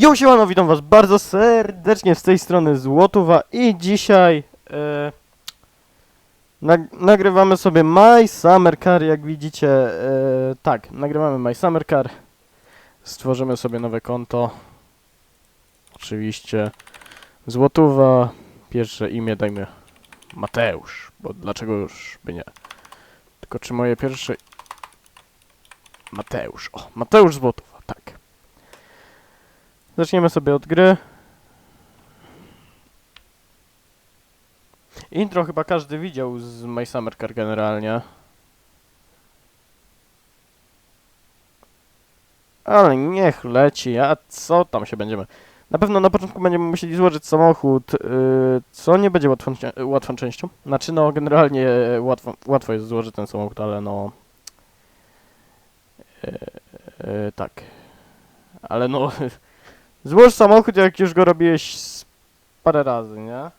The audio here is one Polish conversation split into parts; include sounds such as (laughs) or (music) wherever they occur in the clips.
Jo, siemano, witam was bardzo serdecznie z tej strony Złotowa i dzisiaj e, nag nagrywamy sobie My Summer Car, jak widzicie, e, tak, nagrywamy My Summer Car, stworzymy sobie nowe konto, oczywiście Złotowa, pierwsze imię dajmy Mateusz, bo dlaczego już by nie, tylko czy moje pierwsze Mateusz, o, Mateusz Złotowa, tak. Zaczniemy sobie od gry. Intro chyba każdy widział z My Summer Car generalnie. Ale niech leci, a co tam się będziemy... Na pewno na początku będziemy musieli złożyć samochód, yy, co nie będzie łatwą, łatwą częścią. Znaczy no generalnie łatwo, łatwo jest złożyć ten samochód, ale no... Yy, yy, tak. Ale no... (laughs) Złóż samochód, jak już go robiłeś parę razy, nie?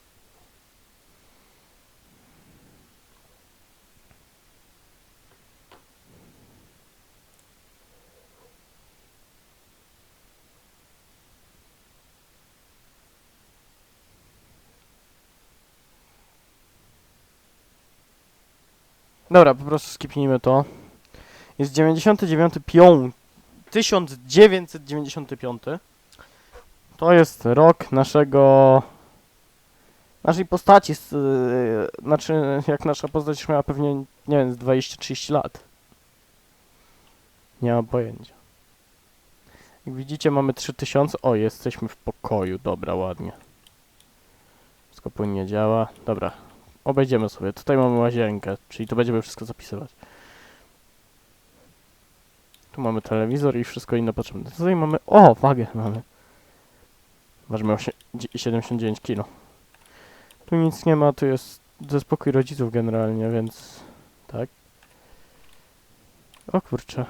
Dobra, po prostu skipnijmy to. Jest 99 piąt 1995. To jest rok naszego. naszej postaci. yy, znaczy, jak nasza postać miała pewnie, nie wiem, z 20-30 lat. Nie mam pojęcia. Jak widzicie, mamy 3000. O, jesteśmy w pokoju. Dobra, ładnie. Wszystko płynnie działa. Dobra, obejdziemy sobie. Tutaj mamy łazienkę, czyli tu będziemy wszystko zapisywać. Tu mamy telewizor i wszystko inne potrzebne. Tutaj mamy. O, wagę mamy. Ważymy osie- dzie- 79 kg. Tu nic nie ma, tu jest ze spokój rodziców generalnie, więc tak. O kurczę.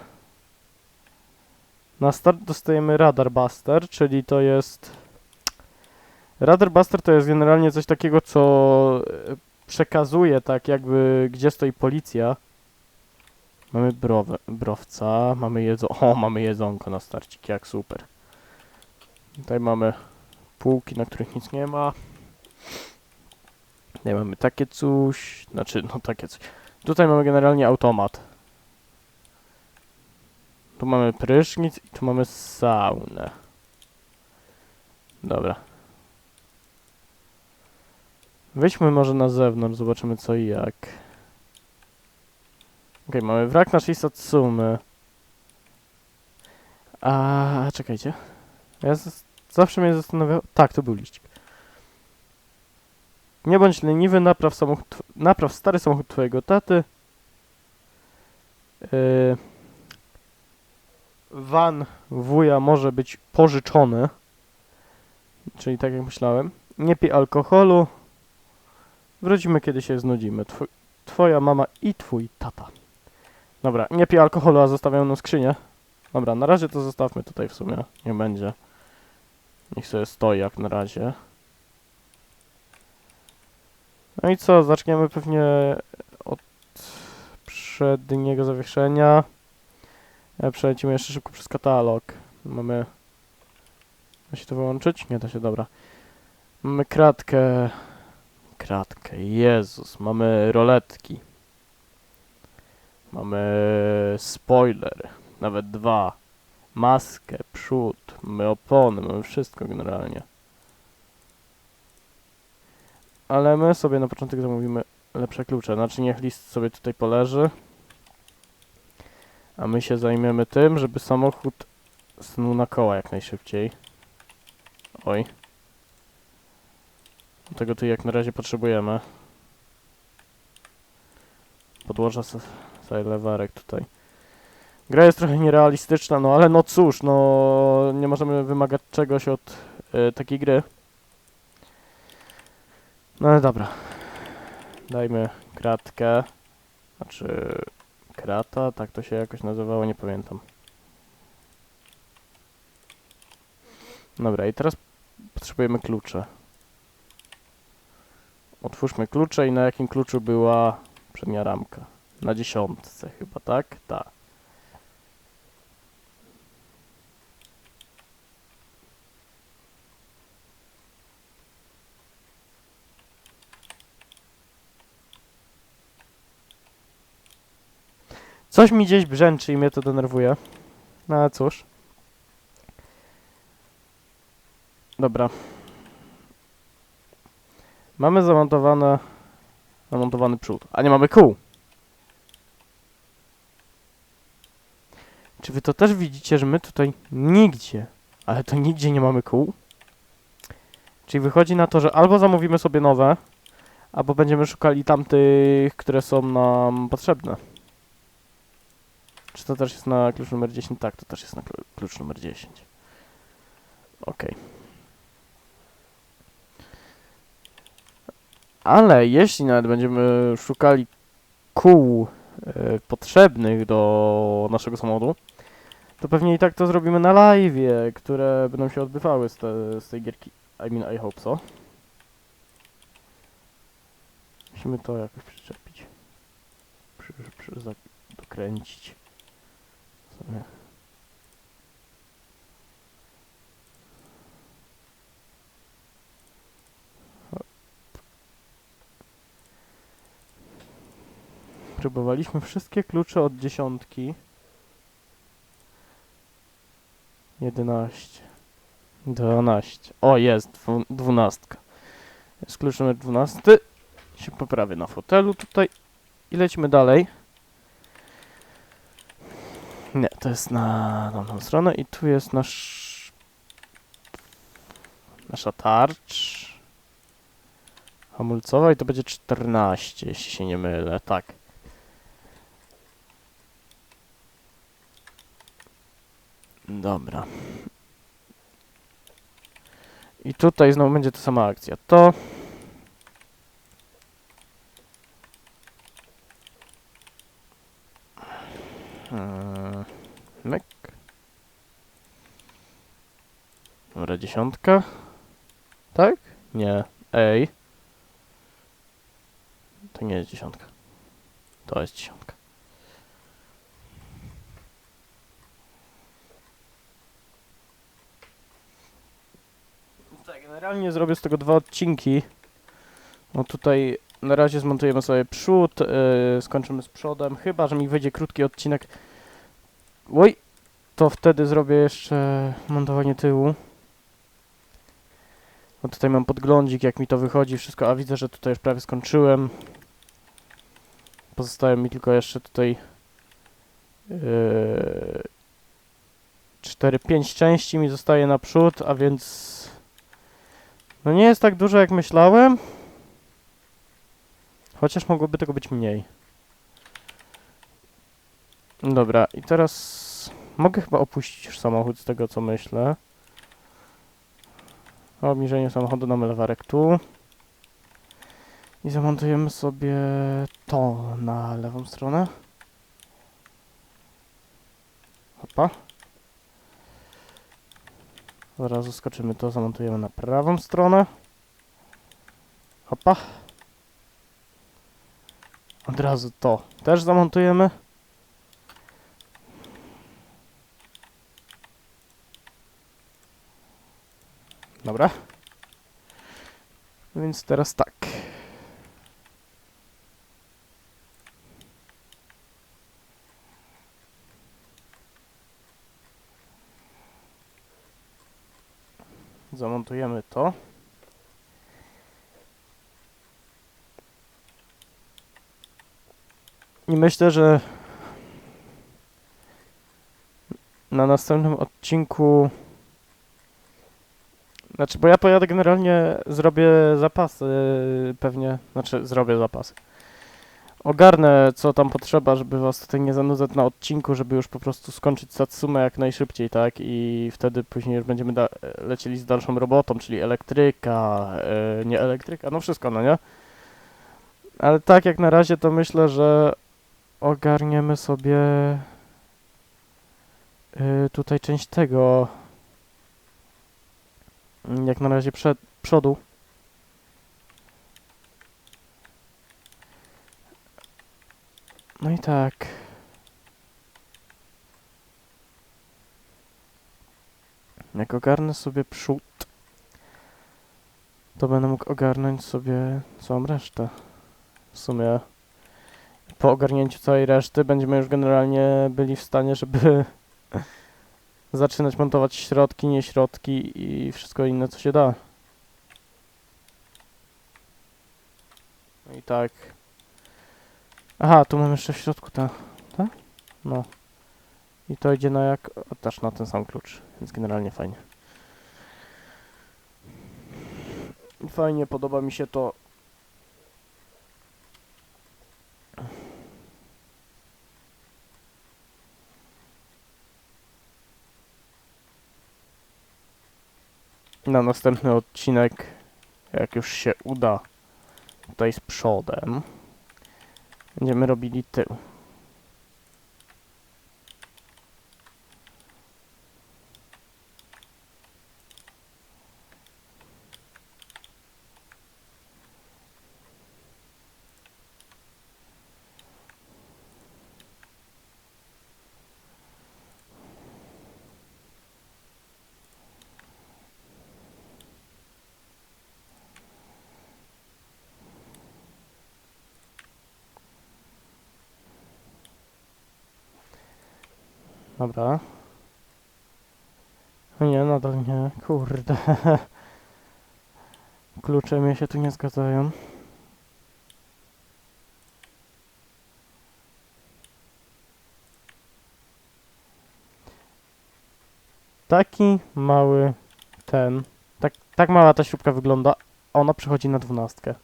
Na start dostajemy Radar Buster, czyli to jest... Radar Buster to jest generalnie coś takiego, co e, przekazuje tak jakby, gdzie stoi policja. Mamy browę, browca, mamy jedzonko, o, mamy jedzonko na starcik, jak super. Tutaj mamy półki, na których nic nie ma. Nie mamy takie coś, znaczy, no takie coś. Tutaj mamy generalnie automat. Tu mamy prysznic i tu mamy saunę. Dobra. Wyjdźmy może na zewnątrz, zobaczymy co i jak. Okej, mamy wrak naszej Satsumy. A czekajcie. Ja zawsze mnie zastanawiał. Tak, to był liścik. Nie bądź leniwy, napraw samochód, napraw stary samochód twojego taty. Yy, van wuja może być pożyczony. Czyli tak jak myślałem. Nie pij alkoholu. Wrócimy kiedy się znudzimy. Twoja mama i twój tata. Dobra, nie pij alkoholu, a zostawiam na skrzynię. Dobra, na razie to zostawmy tutaj w sumie. Nie będzie. Niech sobie stoi jak na razie. No i co, zaczniemy pewnie od przedniego zawieszenia. E, Przelecimy jeszcze szybko przez katalog. Mamy... Da się to wyłączyć? Nie da się, dobra. Mamy kratkę. Kratkę, Jezus. Mamy roletki. Mamy spoiler. Nawet dwa. Maskę, przód, mamy opony, mamy wszystko generalnie. Ale my sobie na początek zamówimy lepsze klucze. Znaczy niech list sobie tutaj poleży. A my się zajmiemy tym, żeby samochód stanął na koła jak najszybciej. Oj. Tego tu jak na razie potrzebujemy. Podłoża sobie lewarek tutaj. Gra jest trochę nierealistyczna, no ale no cóż, no nie możemy wymagać czegoś od y, takiej gry. No ale dobra. Dajmy kratkę. Znaczy krata, tak to się jakoś nazywało, nie pamiętam. Dobra, i teraz potrzebujemy klucze. Otwórzmy klucze i na jakim kluczu była przednia ramka? Na dziesiątce chyba, tak? Tak. Coś mi gdzieś brzęczy i mnie to denerwuje. No ale cóż. Dobra. Mamy zamontowane... Zamontowany przód, a nie mamy kół. Czy wy to też widzicie, że my tutaj nigdzie, ale to nigdzie nie mamy kół? Czyli wychodzi na to, że albo zamówimy sobie nowe, albo będziemy szukali tamtych, które są nam potrzebne. Czy to też jest na klucz numer 10? Tak, to też jest na klu- klucz numer 10. Okej. Ale jeśli nawet będziemy szukali kół e, potrzebnych do naszego samochodu, to pewnie i tak to zrobimy na live, które będą się odbywały z, te, z tej gierki. I mean, I hope so. Musimy to jakoś przyczepić. Przy, przy, dokręcić. Hop. Próbowaliśmy wszystkie klucze od dziesiątki. 11. 12. O, jest, dwu- dwunastka. Jest klucz numer 12. Się poprawię na fotelu tutaj i lecimy dalej. Nie, to jest na tamtą stronę i tu jest nasz nasza tarcz hamulcowa i to będzie 14, jeśli się nie mylę, tak. Dobra. I tutaj znowu będzie ta sama akcja. To Hmm, Dobra, dziesiątka. Tak? Nie. Ej. To nie jest dziesiątka. To jest dziesiątka. Tak, generalnie zrobię z tego dwa odcinki. No tutaj na razie zmontujemy sobie przód, yy, skończymy z przodem, chyba że mi wyjdzie krótki odcinek. Oj, to wtedy zrobię jeszcze montowanie tyłu. Bo tutaj mam podglądzik, jak mi to wychodzi, wszystko, a widzę, że tutaj już prawie skończyłem. Pozostaje mi tylko jeszcze tutaj yy, 4-5 części mi zostaje naprzód, a więc no nie jest tak dużo jak myślałem. Chociaż mogłoby tego być mniej. Dobra, i teraz mogę chyba opuścić już samochód z tego co myślę. Obniżenie samochodu na lewarek tu. I zamontujemy sobie to na lewą stronę. Hopa. Od razu skoczymy to, zamontujemy na prawą stronę. Hopa. Od razu to też zamontujemy. Dobra. Więc teraz tak. Zamontujemy to. I myślę, że na następnym odcinku. Znaczy, bo ja pojadę generalnie, zrobię zapasy pewnie. Znaczy, zrobię zapasy. Ogarnę, co tam potrzeba, żeby was tutaj nie zanudzać na odcinku, żeby już po prostu skończyć Satsumę jak najszybciej, tak? I wtedy później już będziemy lecieli z dalszą robotą, czyli elektryka, e, nie elektryka, no wszystko, no nie? Ale tak jak na razie to myślę, że ogarniemy sobie y, tutaj część tego jak na razie przed, przodu. No i tak. Jak ogarnę sobie przód to będę mógł ogarnąć sobie całą resztę. W sumie po ogarnięciu całej reszty będziemy już generalnie byli w stanie, żeby zaczynać montować środki, nie środki i wszystko inne, co się da. No i tak. Aha, tu mam jeszcze w środku ta, ta? No. I to idzie na jak, o, też na ten sam klucz, więc generalnie fajnie. Fajnie, podoba mi się to. Na następny odcinek, jak już się uda, tutaj z przodem, będziemy robili tył. Dobra. Nie, nadal nie. Kurde. (laughs) Klucze mnie się tu nie zgadzają. Taki mały ten. Tak, tak mała ta śrubka wygląda. Ona przechodzi na dwunastkę.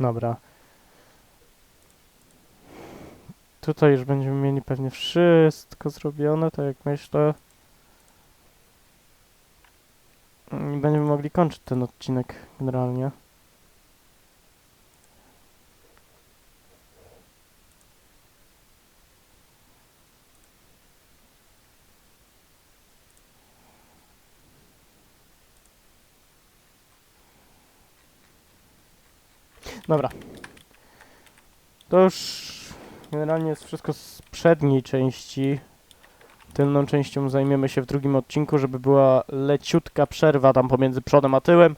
Dobra. Tutaj już będziemy mieli pewnie wszystko zrobione, tak jak myślę. I będziemy mogli kończyć ten odcinek generalnie. Dobra. To już generalnie jest wszystko z przedniej części. Tylną częścią zajmiemy się w drugim odcinku, żeby była leciutka przerwa tam pomiędzy przodem a tyłem,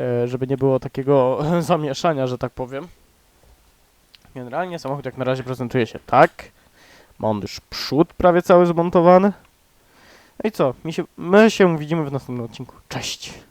e, żeby nie było takiego (laughs) zamieszania, że tak powiem. Generalnie samochód jak na razie prezentuje się tak. Ma on już przód prawie cały zmontowany. No i co? Mi się, my się widzimy w następnym odcinku. Cześć!